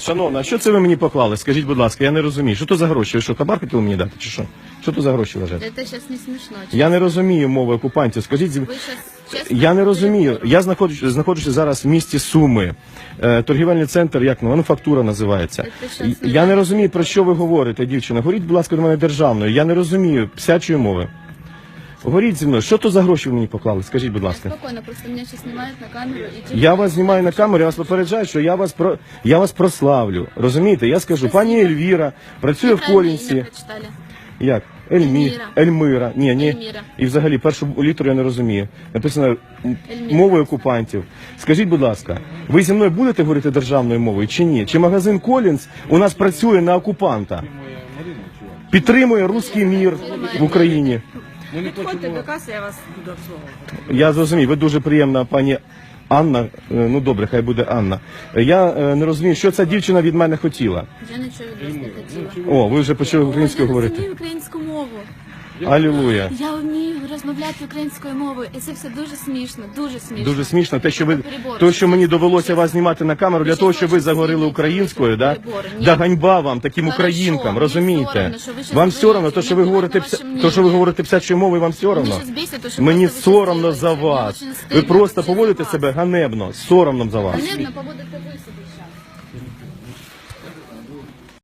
Шановна, а що це ви мені поклали? Скажіть, будь ласка, я не розумію. Що то за гроші? Ви що, хабар хотіли мені дати, чи що? Що то за гроші лежать? Это сейчас не смешно. Я не розумію мови окупантів. Скажіть, Вы сейчас честно... я не розумію. Я знаходжусь, знаходжуся зараз в місті Суми. Е, торгівельний центр, як ну, мануфактура називається. Це Я не розумію, про що ви говорите, дівчина. Говоріть, будь ласка, до мене державною. Я не розумію псячої мови. Говоріть зі мною, що то за гроші ви мені поклали? Скажіть, будь ласка. Спокойно, просто меня сейчас снимают на камеру. И Я вас знімаю на камеру, я вас попереджаю, що я вас про я вас прославлю. Розумієте? Я скажу, пані Ельвіра працює в Колінці. прочитали. Як? Ельмі... Ельміра. Ельмира. Ні, ні. Ельміра. І взагалі першу літеру я не розумію. Написано м, Ельміра. мовою окупантів. Скажіть, будь ласка, ви зі мною будете говорити державною мовою чи ні? Чи магазин Колінс у нас працює на окупанта? Підтримує руський мір в Україні. Підходьте до каси, я вас буду обслуговувати. Я зрозумів, ви дуже приємна пані Анна. Е, Ну добре, хай буде Анна. Я е, не розумію, що ця дівчина від мене хотіла. Я нічого від вас не хотіла. О, ви вже почали Я українською говорити. розумію українську мову. Алілуя. Я вмію розмовляти українською мовою, і це все дуже смішно, дуже смішно. Дуже смішно, те, що ви то, що мені довелося вас знімати на камеру для того, щоб ви заговорили українською, да? Да ганьба вам, таким українкам, розумієте? Вам соромно, то що ви говорите то, що ви говорите псячою мовою, вам все одно. Мені соромно за вас. Ви просто поводите себе ганебно, соромно за вас. Ганебно поводите ви себе.